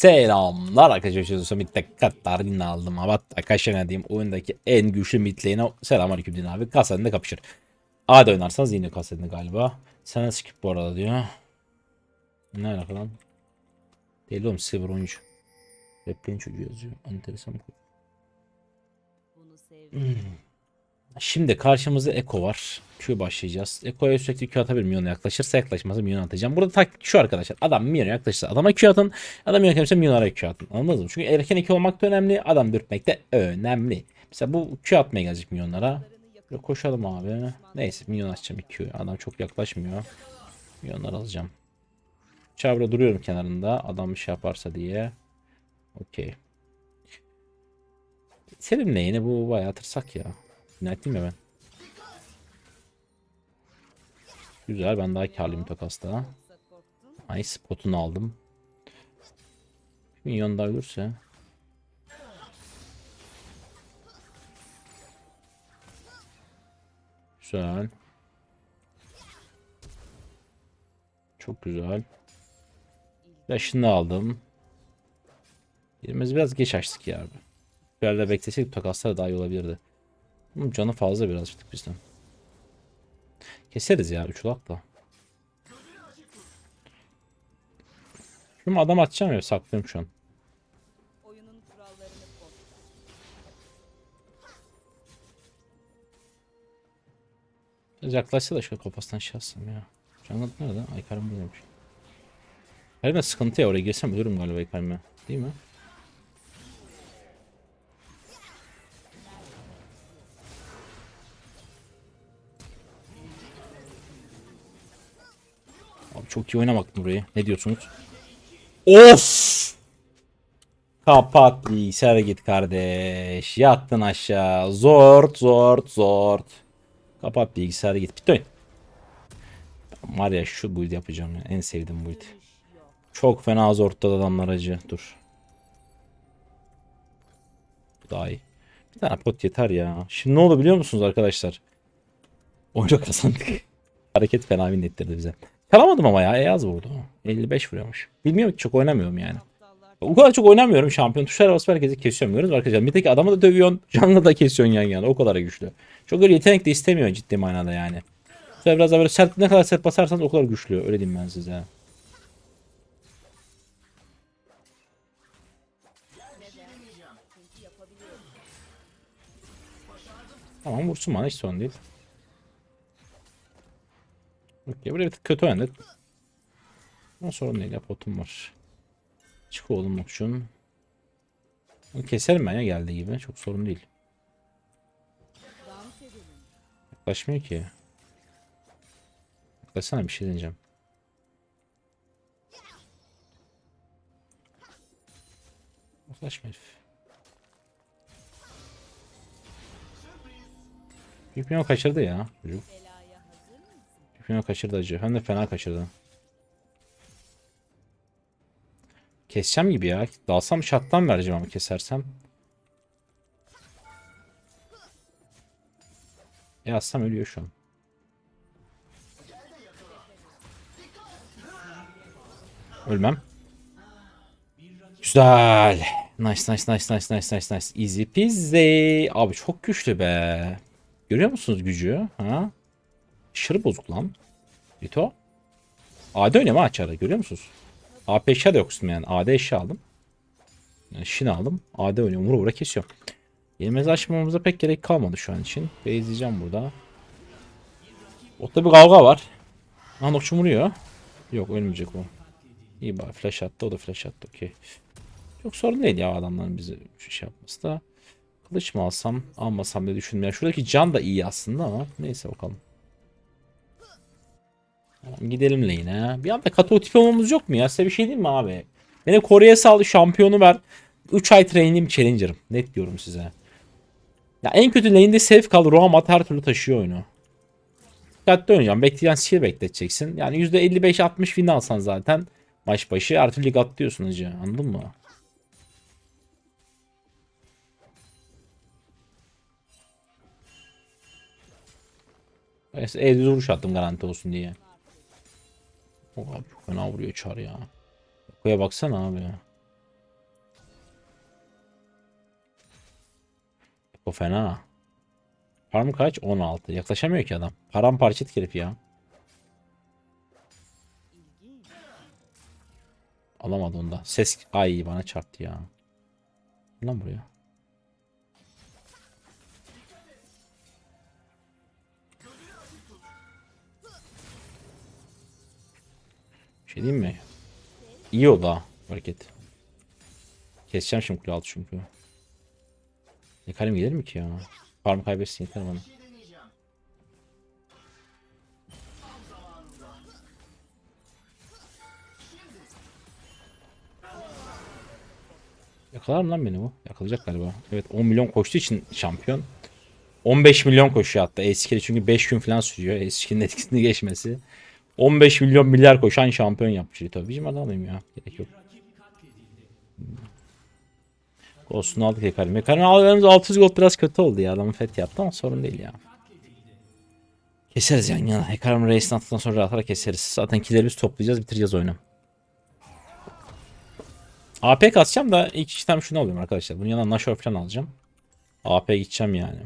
Selamlar arkadaşlar. Sözü mitte Katarina aldım. Hatta kaşına diyeyim. Oyundaki en güçlü midlane'e selamünaleyküm din abi. Kasadinde kapışır. A'da oynarsanız yine kasadinde galiba. Sana skip bu arada diyor. Ne alaka lan? Değil oğlum silver oyuncu. Repliğin çocuğu yazıyor. Enteresan. Bunu sevdim. Şimdi karşımızda Eko var. Q başlayacağız. Eko'ya sürekli Q atabilir milyona yaklaşırsa yaklaşmazsa milyon atacağım. Burada taktik şu arkadaşlar. Adam milyona yaklaşırsa adama Q atın. Adam milyon yaklaşırsa milyonlara Q atın. Anladınız mı? Çünkü erken Q olmak da önemli. Adam dürtmek de önemli. Mesela bu Q atmaya gelecek milyonlara. Böyle koşalım abi. Neyse milyon atacağım 2 Adam çok yaklaşmıyor. Milyonlar alacağım. Çavra duruyorum kenarında. Adam bir şey yaparsa diye. Okey. Selim yine bu bayağı tırsak ya. Yönelteyim mi ben? Güzel ben daha karlıyım takasta. Nice potunu aldım. Milyon daha ölürse. Güzel. Çok güzel. Flash'ını aldım. Yerimizi biraz geç açtık ya abi. Böyle bekleseydik takaslar daha iyi olabilirdi. Canı fazla birazcık bizden. Keseriz ya üçlakla. Şimdi adam atacağım ya saklıyorum şu an. Biraz yaklaşsa da şöyle kafasından şey atsam ya. Jungle nerede? Aykarım buradaymış. Herhalde sıkıntı ya oraya girsem ölürüm galiba Aykarım'a. Değil mi? Çok iyi oynamaktım burayı. Ne diyorsunuz? Of! Kapat bilgisayara git kardeş. Yattın aşağı. Zort zort zort. Kapat bilgisayarı git. Bitti oyun. Var ya şu build yapacağım ya. En sevdiğim build. Çok fena zortladı adamlar acı. Dur. Bu daha iyi. Bir tane pot yeter ya. Şimdi ne oldu biliyor musunuz arkadaşlar? Oyunu kazandık. Hareket fena ettirdi bize. Çalamadım ama ya. Eyaz vurdu. 55 vuruyormuş. Bilmiyorum ki çok oynamıyorum yani. O kadar çok oynamıyorum şampiyon. Tuşlara basıp herkesi kesiyorum. Görüyoruz arkadaşlar. Bir tek adamı da dövüyorsun. Canlı da kesiyorsun yan yana. O kadar güçlü. Çok öyle yetenek de istemiyor ciddi manada yani. Şöyle biraz daha böyle sert ne kadar sert basarsanız o kadar güçlü. Öyle diyeyim ben size. Tamam vursun bana hiç sorun değil. Okey buraya bir tık kötü oynadık. Ama sorun değil ya potum var. Çık oğlum. Onu keserim ben ya geldiği gibi. Çok sorun değil. Yaklaşmıyor ki. Yaklaşsana bir şey deneyeceğim. Yaklaşma herif. Büyük bir kaçırdı ya. Çocuk. Bir kaçırdı acı. Hem de fena kaçırdı. Keseceğim gibi ya. Dalsam şattan vereceğim ama kesersem. Yazsam ölüyor şu an. Ölmem. Güzel. Nice nice nice nice nice nice nice. Easy peasy. Abi çok güçlü be. Görüyor musunuz gücü? Ha? Aşırı bozuk lan. Vito. AD mu açarı görüyor musunuz? AP eşya da yok üstümde yani. AD eşya aldım. Yani Şin aldım. AD oynuyorum. Vura vura kesiyorum. Yenmez açmamıza pek gerek kalmadı şu an için. Beyzleyeceğim burada. Botta bir kavga var. Anokçu vuruyor. Yok ölmeyecek o. İyi bari flash attı. O da flash attı. Okey. Çok sorun değil ya adamların bize şu şey yapması da. Kılıç mı alsam almasam diye düşündüm. Yani şuradaki can da iyi aslında ama neyse bakalım. Tamam, gidelim lane'e. Bir anda kato tipi olmamız yok mu ya? Size bir şey diyeyim mi abi? Beni Kore'ye sal şampiyonu ver. 3 ay train'im challenger'ım. Net diyorum size. Ya en kötü lane'de safe kal. Roamat her türlü taşıyor oyunu. Dikkatli oynayacağım. Bekleyen skill bekleteceksin. Yani %55-60 win alsan zaten maç başı her türlü lig atlıyorsun hacı. Anladın mı? Neyse el vuruş attım garanti olsun diye. Çok abi çok fena vuruyor çar ya. Okuya baksana abi. O fena. Farm kaç? 16. Yaklaşamıyor ki adam. Paramparça etkilepi ya. Alamadı onda. Ses ay bana çarptı ya. Lan buraya. Şey diyeyim mi? İyi oldu ha hareket. Keseceğim şimdi kule altı çünkü. Yakarim gelir mi ki ya? Farmı kaybetsin yeter bana. Yakalar mı lan beni bu? Yakalayacak galiba. Evet 10 milyon koştuğu için şampiyon. 15 milyon koşuyor hatta Eskili çünkü 5 gün falan sürüyor. Eski'nin etkisini geçmesi. 15 milyon milyar koşan şampiyon yapmış Rito. Bizim adamım ya. Gerek yok. Ghost'unu aldık Hekarim. Hekarim aldığımız 600 gold biraz kötü oldu ya. Adamın fet yaptı ama sorun değil ya. Keseriz yani. ya. Hekarim Reis'ini attıktan sonra rahatlara keseriz. Zaten killerimizi toplayacağız bitireceğiz oyunu. AP kasacağım da ilk işlem şunu alıyorum arkadaşlar. Bunun yanına Nashor falan alacağım. AP gideceğim yani.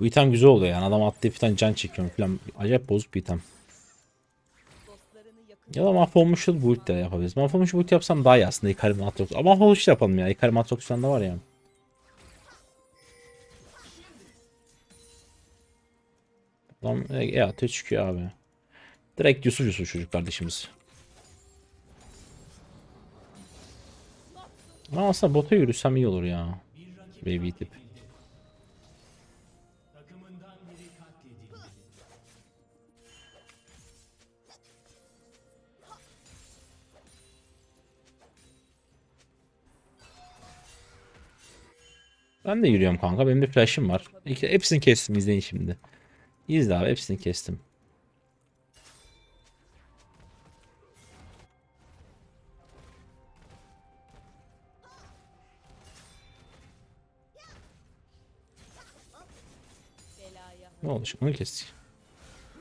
Bu item güzel oluyor yani. Adam atlayıp falan can çekiyorum falan. Acayip bozuk bir item. Ya da mahvolmuş build de yapabiliriz. Mahvolmuş build yapsam daha iyi aslında. Ikarim Atrox. Ama mahvolmuş yapalım ya. Ikarim Atrox falan da var ya. Adam e, e atıyor çıkıyor abi. Direkt Yusuf Yusuf çocuk kardeşimiz. Ama aslında bota yürüsem iyi olur ya. Baby tip. Ben de yürüyorum kanka. Benim de flash'ım var. İki- Hepsini kestim izleyin şimdi. İzle abi hepsini kestim. Ne oldu şimdi? Onu kestik.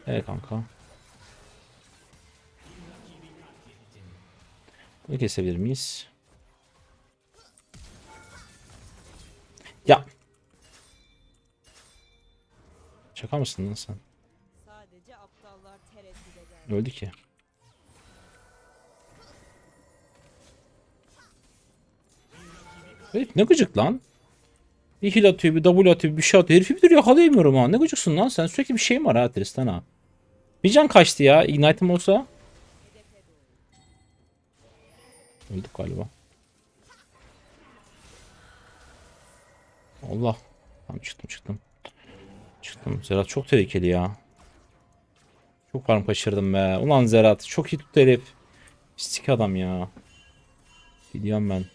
Evet kanka. Bunu kesebilir miyiz? Ya. Şaka mısın lan sen? Öldü ki. Herif ne gıcık lan. Bir heal atıyor, bir double atıyor, bir şey atıyor. Herifi bir türlü yakalayamıyorum ha. Ne gıcıksın lan sen? Sürekli bir şeyim var ha Tristan ha. Bir can kaçtı ya. Ignite'ım olsa. Öldük galiba. Allah. Tamam çıktım çıktım. Çıktım. Zerat çok tehlikeli ya. Çok farm kaçırdım be. Ulan Zerat çok iyi tuttu herif. Pislik adam ya. Gidiyorum ben.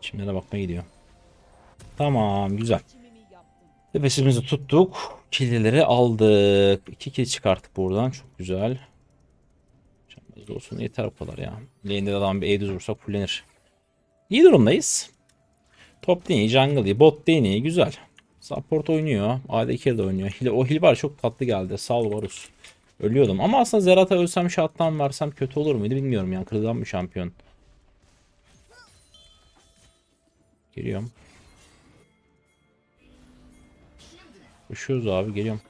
Şimdi de bakmaya gidiyor. Tamam güzel. Tepesimizi tuttuk. Killeri aldık. İki kill çıkarttık buradan. Çok güzel. Şambaz olsun yeter o kadar ya. Lane'de de adam bir Aedis vursak fullenir. İyi durumdayız. Top değil, jungle değil, bot değil iyi, güzel. Support oynuyor. AD de oynuyor. Hile, o heal var çok tatlı geldi. Sağ ol Varus. Ölüyordum. Ama aslında Zerat'a ölsem şattan versem kötü olur muydu bilmiyorum yani. Kırılan bir şampiyon. Geliyorum. Koşuyoruz abi geliyorum.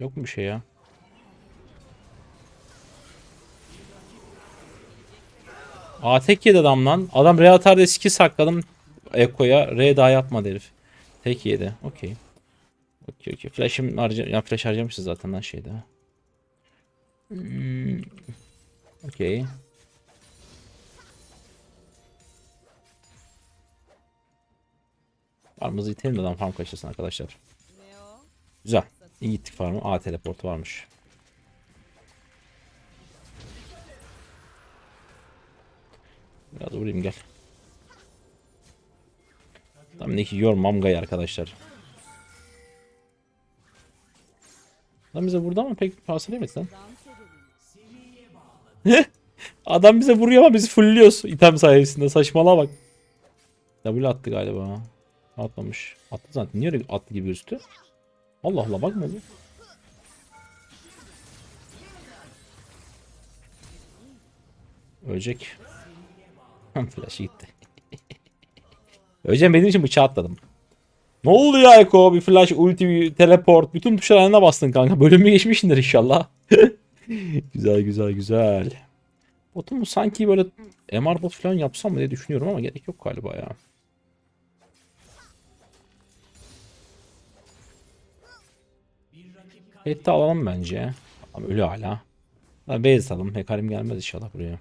Yok mu bir şey ya? Aa tek yedi adam lan. Adam R atar diye skill sakladım. Eko'ya R daha yapmadı herif. Tek yedi. Okey. Okey okey. Flash'ım harca ya flash harcamışız zaten lan şeyde. Hmm. Okey. Farmımızı itelim de adam farm kaçırsın arkadaşlar. Güzel. İyi gittik farmı. A teleportu varmış. Biraz vurayım gel. Tam ne ki yormam gay arkadaşlar. Adam bize vurdu ama pek hasar yemedi lan. Adam bize vuruyor ama biz fullliyoruz item sayesinde saçmalığa bak. W attı galiba. Atmamış. Attı zaten. Niye öyle attı gibi üstü? Allah Allah bakma bu. Ölecek. Flash gitti. Öleceğim benim için bıçağı atladım. Ne oldu ya Eko? Bir flash, ulti, bir teleport. Bütün tuşlarına bastın kanka. Bölümü geçmişsindir inşallah. güzel güzel güzel. Botumu sanki böyle MR bot falan yapsam mı diye düşünüyorum ama gerek yok galiba ya. Hatta alalım bence. Ama ölü hala. Ha, base alalım. Hekarim gelmez inşallah buraya.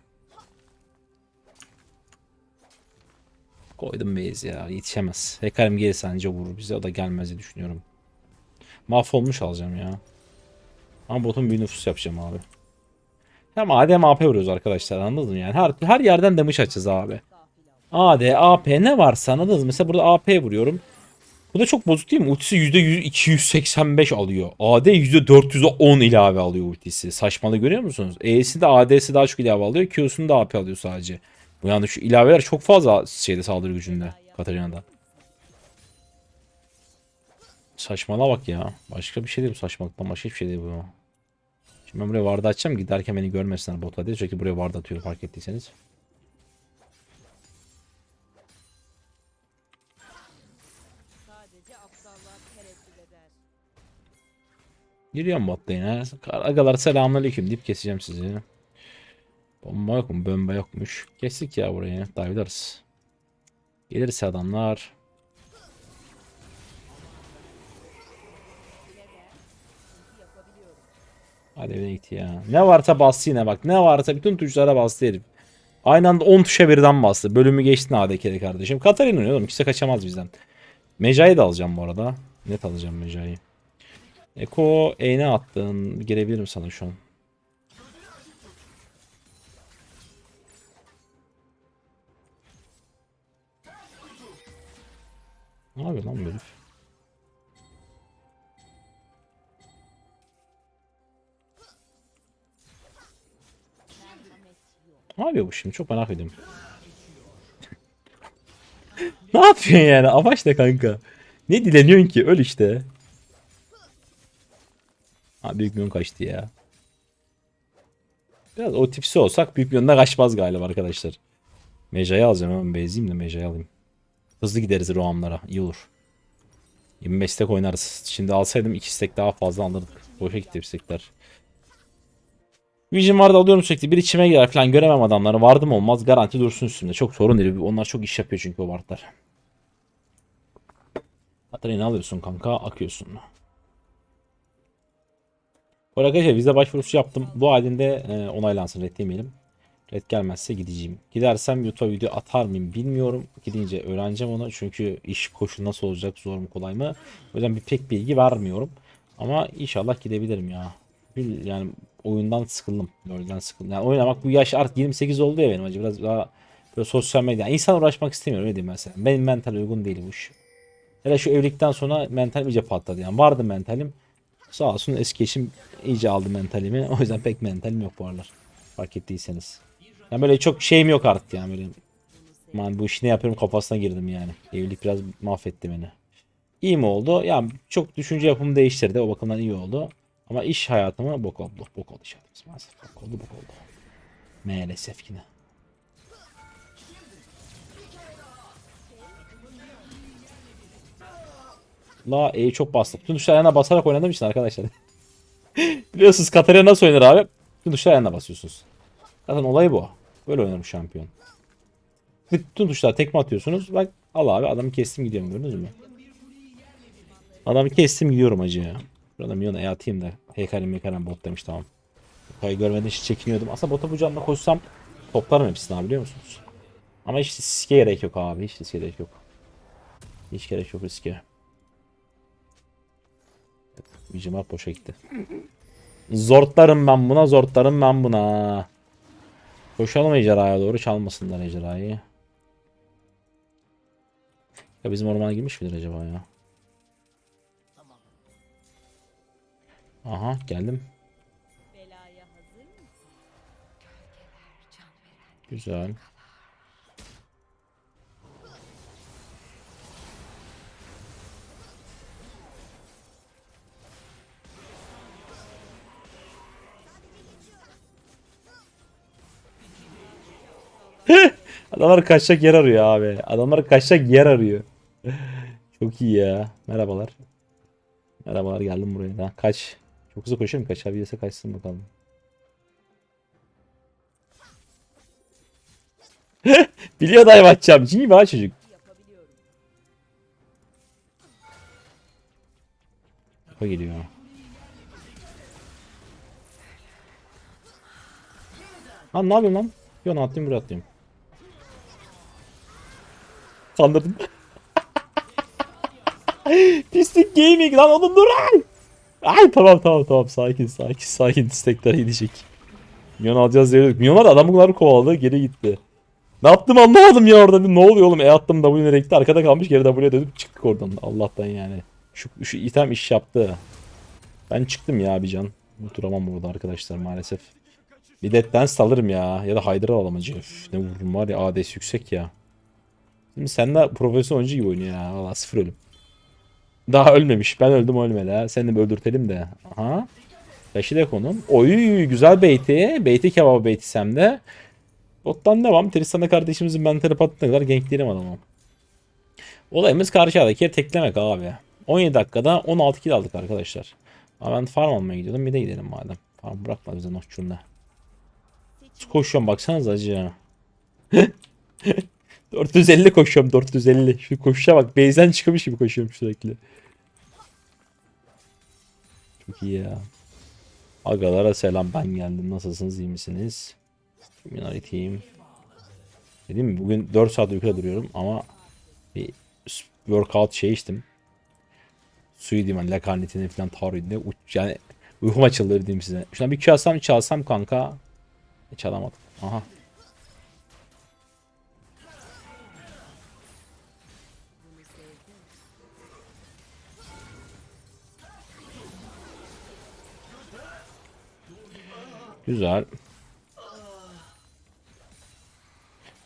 Koydum base ya. Yetişemez. Hekarim gelirse anca vurur bize. O da gelmez diye düşünüyorum. Mahvolmuş alacağım ya. Ama botun bir nüfus yapacağım abi. Hem AD AP vuruyoruz arkadaşlar anladınız mı? Yani her, her yerden damage açacağız abi. AD, AP ne varsa anladınız? Mesela burada AP vuruyorum. Bu da çok bozuk değil mi? Ultisi %100, 285 alıyor. AD %410 ilave alıyor ultisi. Saçmalığı görüyor musunuz? E'si de AD'si daha çok ilave alıyor. Q'sunu da AP alıyor sadece. Bu yani şu ilaveler çok fazla şeyde saldırı gücünde. Katarina'da. Saçmalığa bak ya. Başka bir şey değil bu saçmalıktan başka hiçbir şey değil bu. Şimdi ben buraya vardı açacağım giderken beni görmesinler bota diye. Çünkü buraya vardı atıyorum fark ettiyseniz. Giriyorum botta yine. Agalar selamünaleyküm deyip keseceğim sizi. Bomba yok mu? Bomba yokmuş. Kestik ya burayı. Dive'larız. Gelirse adamlar. Hadi bir git ya. Ne varsa bastı yine bak. Ne varsa bütün tuşlara bastı herif. Aynı anda 10 tuşa birden bastı. Bölümü geçtin ADK'de kardeşim. Katarina oynuyor oğlum. Kimse kaçamaz bizden. Meca'yı da alacağım bu arada. Net alacağım Meca'yı. Eko eğne attın. Girebilirim sana şu an. Ne yapıyor lan bu herif? Ne yapıyor bu şimdi? Çok merak ediyorum. ne yapıyorsun yani? Amaç ne kanka? Ne dileniyorsun ki? Öl işte. Ha büyük milyon kaçtı ya. Biraz o tipsi olsak büyük milyonda kaçmaz galiba arkadaşlar. Meca'yı alacağım hemen bezeyim de Meca'yı alayım. Hızlı gideriz Roam'lara. iyi olur. 25 stek oynarız. Şimdi alsaydım 2 stek daha fazla alırdık. Boşa gitti bir stekler. Vision vardı alıyorum sürekli. Bir içime girer falan göremem adamları. Vardı mı olmaz garanti dursun üstümde. Çok sorun değil. Onlar çok iş yapıyor çünkü o wardlar. Katarina alıyorsun kanka akıyorsun. Bu arkadaşlar vize başvurusu yaptım. Bu halinde e, onaylansın red Red gelmezse gideceğim. Gidersem YouTube video atar mıyım bilmiyorum. Gidince öğreneceğim onu. Çünkü iş koşu nasıl olacak zor mu kolay mı. O yüzden bir pek bilgi vermiyorum. Ama inşallah gidebilirim ya. Yani oyundan sıkıldım. LoL'den sıkıldım. Yani oynamak bu yaş artık 28 oldu ya benim acı. Biraz daha böyle sosyal medya. Yani insan uğraşmak istemiyorum öyle diyeyim mesela. Benim mental uygun değil bu iş. Hele şu evlilikten sonra mental iyice patladı yani. Vardı mentalim. Sağ olsun eski eşim iyice aldı mentalimi. O yüzden pek mentalim yok bu aralar. Fark ettiyseniz. Yani böyle çok şeyim yok artık yani böyle. Man bu işi ne yapıyorum kafasına girdim yani. Evlilik biraz mahvetti beni. İyi mi oldu? Yani çok düşünce yapımı değiştirdi. O bakımdan iyi oldu. Ama iş hayatımı bok oldu. Bok oldu iş hayatımız maalesef. Bok oldu bok oldu. Maalesef yine. La E'yi çok bastım. Bütün tuşlar ayağına basarak oynadığım için arkadaşlar. Biliyorsunuz Katarina nasıl oynar abi? Bütün tuşlar ayağına basıyorsunuz. Zaten olayı bu. Böyle oynar bu şampiyon. Bütün tuşlar tekme atıyorsunuz. Bak al abi adamı kestim gidiyorum gördünüz mü? Adamı kestim gidiyorum acı ya. Burada milyon E atayım da. Heykelim meykelim bot demiş tamam. Kayı görmeden hiç çekiniyordum. Aslında bota bu canla koşsam toplarım hepsini abi biliyor musunuz? Ama hiç riske gerek yok abi. Hiç riske gerek yok. Hiç gerek yok riske. Vigimat boşa gitti. Zortlarım ben buna, zortlarım ben buna. Koşalım ejderhaya doğru çalmasınlar ejderhayı. Ya bizim ormana girmiş midir acaba ya? Aha geldim. Güzel. Adamlar kaçacak yer arıyor abi. Adamlar kaçacak yer arıyor. Çok iyi ya. Merhabalar. Merhabalar geldim buraya da. Kaç. Çok hızlı koşuyorum. Kaçabilirse kaçsın bakalım. Biliyor dive atacağım. Cin gibi ha çocuk. O geliyor. Lan ne yapıyorsun lan? Yok atlayayım buraya atlayayım. Kandırdım. Pislik gaming lan oğlum dur lan. Ay tamam tamam tamam sakin sakin sakin istekler gidecek. Milyon alacağız diye. Milyonlar da adamı bunları kovaladı geri gitti. Ne yaptım anlamadım ya orada. Ne oluyor oğlum? E attım W nereye gitti? Arkada kalmış geri W'ye dönüp çıktık oradan. Allah'tan yani. Şu, şu item iş yaptı. Ben çıktım ya bir can. Oturamam burada arkadaşlar maalesef. Bir Dead Dance alırım ya. Ya da Hydra alalım acı. Üf, ne vururum var ya ADS yüksek ya. Şimdi sen de profesyonel oyuncu gibi oynuyor ya. Valla sıfır ölüm. Daha ölmemiş. Ben öldüm o ölmedi ha. Seni de öldürtelim de. Aha. Taşı da konum. Oy güzel beyti. Beyti kebabı beyti hem de. Bottan devam. Tristan'da kardeşimizin mentali patlatana kadar gankleyelim adamı. Olayımız karşıdaki teklemek abi. 17 dakikada 16 kill aldık arkadaşlar. Ama ben farm almaya gidiyordum. Bir de gidelim madem. Farm bırakma bize Nocturne'da. Koşuyorum baksanıza acı. 450 koşuyorum 450. Şu koşuşa bak. Base'den çıkmış gibi koşuyorum sürekli. Çok iyi ya. Agalara selam ben geldim. Nasılsınız iyi misiniz? Minari team. Dedim mi bugün 4 saat uykuda duruyorum ama bir workout şey içtim. Suyu diyeyim hani lakarnetini falan taroidini uç yani uykum açıldı diyeyim size. Şuna bir çalsam çalsam kanka. Hiç alamadım. Aha. Güzel.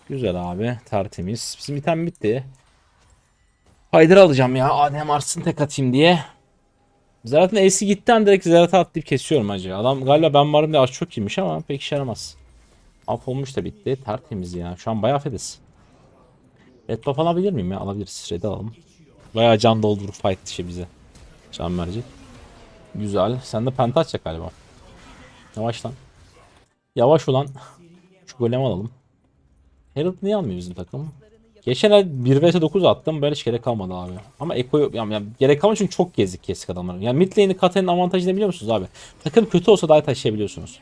Güzel abi. Tertemiz. Bizim item bitti. Haydar alacağım ya. Adem Ars'ın tek atayım diye. Zaten Ace'i gitti an direkt Zerat'a atlayıp kesiyorum hacı. Adam galiba ben varım diye az çok yemiş ama pek işe yaramaz. Af olmuş da bitti. Tertemiz ya. Şu an bayağı fediz. Red buff alabilir miyim ya? Alabiliriz. Red alalım. Bayağı can doldurur fight dışı bize. Can verecek. Güzel. Sen de penta galiba. Yavaş lan. Yavaş ulan. Şu golem alalım. Herald niye almıyor bizim takım? Geçen ay 1 vs 9 attım. Böyle hiç gerek kalmadı abi. Ama Eko'yu yani, yani gerek kalmadı çünkü çok gezdik kesik adamları. Yani mid lane'i Kate'nin avantajı ne biliyor musunuz abi? Takım kötü olsa daha taşıyabiliyorsunuz.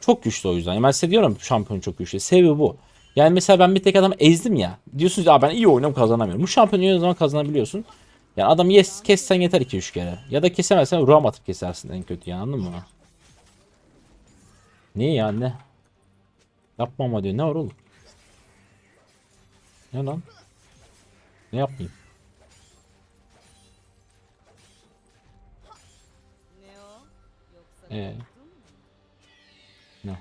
Çok güçlü o yüzden. Yani ben size diyorum şampiyon çok güçlü. Sebebi bu. Yani mesela ben bir tek adamı ezdim ya. Diyorsunuz ya ben iyi oynuyorum kazanamıyorum. Bu şampiyon oynadığı zaman kazanabiliyorsun. Yani adam yes kessen yeter 2-3 kere. Ya da kesemezsen ruham atıp kesersin en kötü yani anladın mı? Niye ya ne? Yapma ama diyor. Ne var oğlum? Ne lan? Ne yapmayayım? Ne Ee, ne?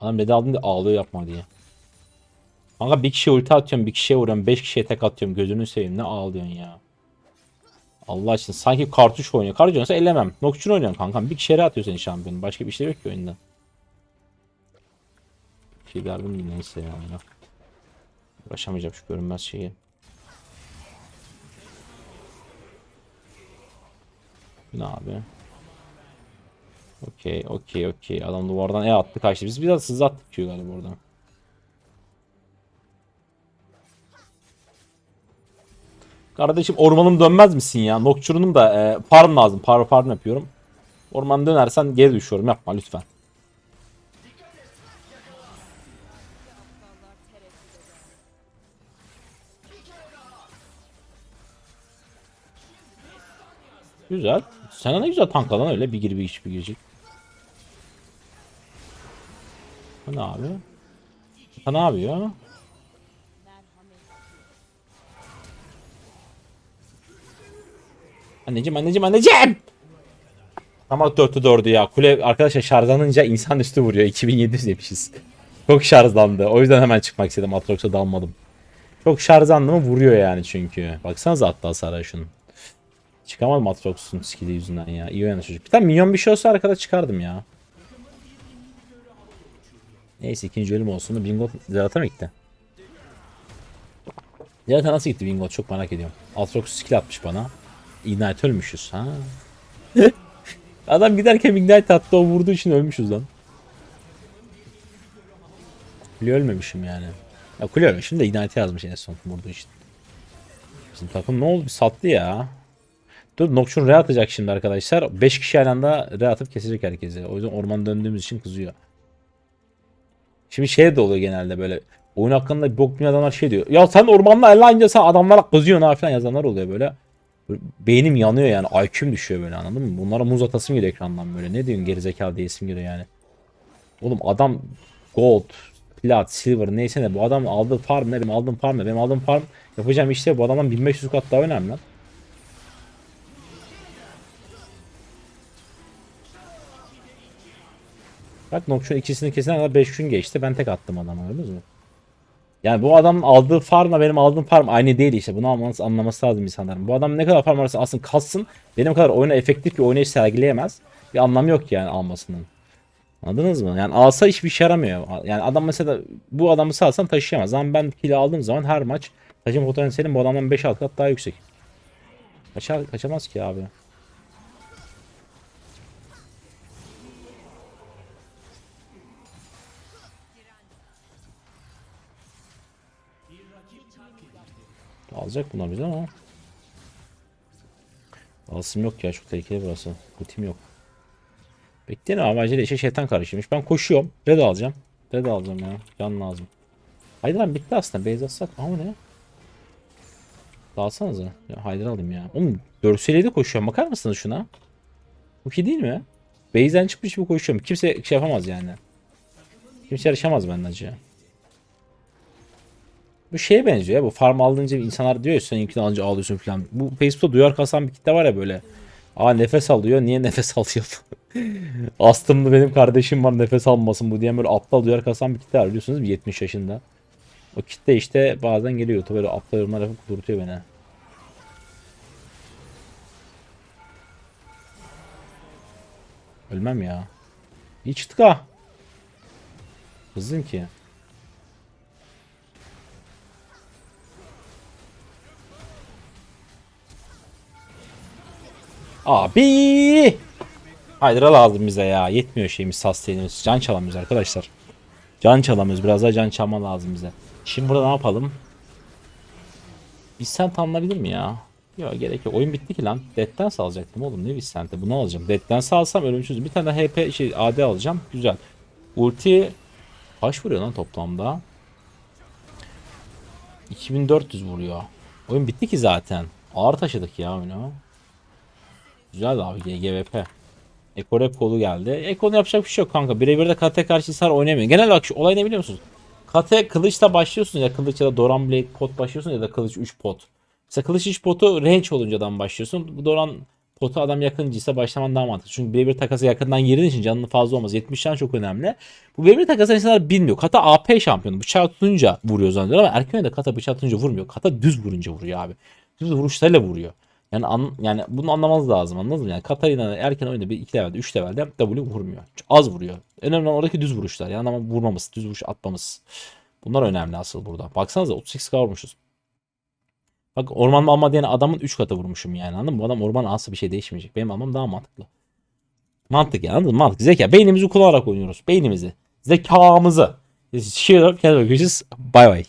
Adam dedi aldım da ağlıyor yapma diye. Kanka bir kişiye ulti atıyorum, bir kişiye vuruyorum, beş kişiye tek atıyorum. Gözünü seveyim ne ağlıyorsun ya. Allah aşkına sanki kartuş oynuyor. Kartuş oynuyorsa elemem. Nocturne oynuyorum kankam. Bir kişiye atıyor senin şampiyonun. Başka bir şey yok ki oyunda. Bir şey neyse ya. ya. Uğraşamayacağım şu görünmez şeyi. Ne abi? Okey, okey, okey. Adam duvardan E attı kaçtı. Biz biraz hızlı attık Q galiba oradan. Kardeşim ormanım dönmez misin ya? Nocturne'um da e, farm lazım. Par farm yapıyorum. Orman dönersen geri düşüyorum. Yapma lütfen. Güzel. Sana ne güzel tank öyle. Bir gir bir iç bir girecek. Bu ne abi? Bu ne yapıyor? Anneciğim anneciğim anneciğim. Ama 4'te 4'ü ya. Kule arkadaşlar şarjlanınca insan üstü vuruyor. 2700 demişiz. Çok şarjlandı. O yüzden hemen çıkmak istedim. Atrox'a dalmadım. Çok şarjlandı mı vuruyor yani çünkü. Baksanıza hatta hasara şunun. Çıkamadım Atrox'un skill'i yüzünden ya. İyi oynadı çocuk. Bir tane minyon bir şey olsa arkada çıkardım ya. Neyse ikinci ölüm olsun da Bingo Zerat'a mı gitti? Zerat'a nasıl gitti Bingo çok merak ediyorum. Aatrox skill atmış bana. Ignite ölmüşüz ha. Adam giderken Ignite attı o vurduğu için ölmüşüz lan. Kule ölmemişim yani. Ya kule ölmüşüm de Ignite yazmış en son vurduğu için. Bizim takım ne oldu? Bir sattı ya. Dur Nocturne re atacak şimdi arkadaşlar. 5 kişi aynı anda re atıp kesecek herkesi. O yüzden orman döndüğümüz için kızıyor. Şimdi şey de oluyor genelde böyle. Oyun hakkında bir bok bilmeyen adamlar şey diyor. Ya sen ormanla el sen adamlara kızıyorsun ha falan yazanlar oluyor böyle. Böyle Beynim yanıyor yani. IQ'm düşüyor böyle anladın mı? Bunlara muz atasım geliyor ekrandan böyle. Ne diyorsun gerizekalı diyesim geliyor yani. Oğlum adam gold, plat, silver neyse ne bu adam aldığı farm ne benim aldığım farm ne benim aldığım farm yapacağım işte bu adamdan 1500 kat daha önemli lan. Bak Nocturne ikisini kesene kadar 5 gün geçti. Ben tek attım adama gördünüz mü? Yani bu adamın aldığı farmla benim aldığım farm aynı değil işte. Bunu anlaması, anlaması lazım insanların. Bu adam ne kadar farm arası alsın kalsın. Benim kadar oyuna efektif bir oynayış sergileyemez. Bir anlamı yok yani almasının. Anladınız mı? Yani alsa hiçbir şey yaramıyor. Yani adam mesela bu adamı salsam taşıyamaz. Ama ben kill aldığım zaman her maç taşıma potansiyelim bu adamdan 5-6 kat daha yüksek. Kaçar, kaçamaz ki abi. Alacak bunlar bize ama. Alsım yok ya çok tehlikeli burası. Bu tim yok. Bekleyin abi acele işe şeytan karışmış. Ben koşuyorum. Red alacağım. Red alacağım ya. Can lazım. Haydi lan bitti aslında. Base atsak ama ne? Alsanıza. Ya Haydar alayım ya. Oğlum görseliyle koşuyorum. Bakar mısınız şuna? Bu iyi değil mi? Base'den çıkmış gibi koşuyorum. Kimse şey yapamaz yani. Kimse yarışamaz benden acı. Bu şeye benziyor ya bu farm aldığınca insanlar diyor ya sen ilkini alınca ağlıyorsun falan. Bu Facebook'ta duyar kasan bir kitle var ya böyle. Aa nefes alıyor niye nefes alıyor? Astımlı benim kardeşim var nefes almasın bu diye böyle aptal duyar kasan bir kitle var biliyorsunuz 70 yaşında. O kitle işte bazen geliyor YouTube'a böyle aptal yorumlar yapıp kudurtuyor beni. Ölmem ya. İyi çıktık ha. Hızlıyım ki. Abi. Haydıra lazım bize ya. Yetmiyor şeyimiz sustainimiz. Can çalamıyoruz arkadaşlar. Can çalamıyoruz. Biraz daha can çalma lazım bize. Şimdi burada ne yapalım? Vicent alınabilir mi ya? Yok gerek yok. Oyun bitti ki lan. Dead'den alacaktım oğlum. Ne Vicent'e? Bunu alacağım. Dead'den alsam ölümsüz. Bir tane HP şey AD alacağım. Güzel. Ulti kaç vuruyor lan toplamda? 2400 vuruyor. Oyun bitti ki zaten. Ağır taşıdık ya oyunu. Güzel abi GGVP. Ekore kolu geldi. Eko'nun yapacak bir şey yok kanka. Birebir de Kate karşı Sar oynamıyor. Genel bak şu olay ne biliyor musunuz? Kate kılıçla başlıyorsun ya kılıç ya da Doran Blade pot başlıyorsun ya da kılıç 3 pot. Mesela kılıç 3 potu range oluncadan başlıyorsun. Doran potu adam yakıncıysa başlaman daha mantıklı. Çünkü birebir takası yakından girdiğin için canının fazla olmaz. 70 can çok önemli. Bu birebir takası insanlar bilmiyor. Kata AP şampiyonu. Bıçağı tutunca vuruyor zannediyor ama erken oyunda kata bıçağı tutunca vurmuyor. Kata düz vurunca vuruyor abi. Düz vuruşlarıyla vuruyor. Yani an, yani bunu anlamanız lazım anladınız mı? Yani Katarina erken oyunda bir 2 levelde 3 levelde W vurmuyor. Az vuruyor. En önemli oradaki düz vuruşlar. Yani ama vurmamız, düz vuruş atmamız. Bunlar önemli asıl burada. Baksanıza 38k vurmuşuz. Bak orman alma diyen adamın 3 katı vurmuşum yani anladın mı? Bu adam orman alsa bir şey değişmeyecek. Benim almam daha mantıklı. Mantık yani anladın mı? Mantık. Zeka. Beynimizi kullanarak oynuyoruz. Beynimizi. Zekamızı. Şey olarak görüşürüz. Bay bay.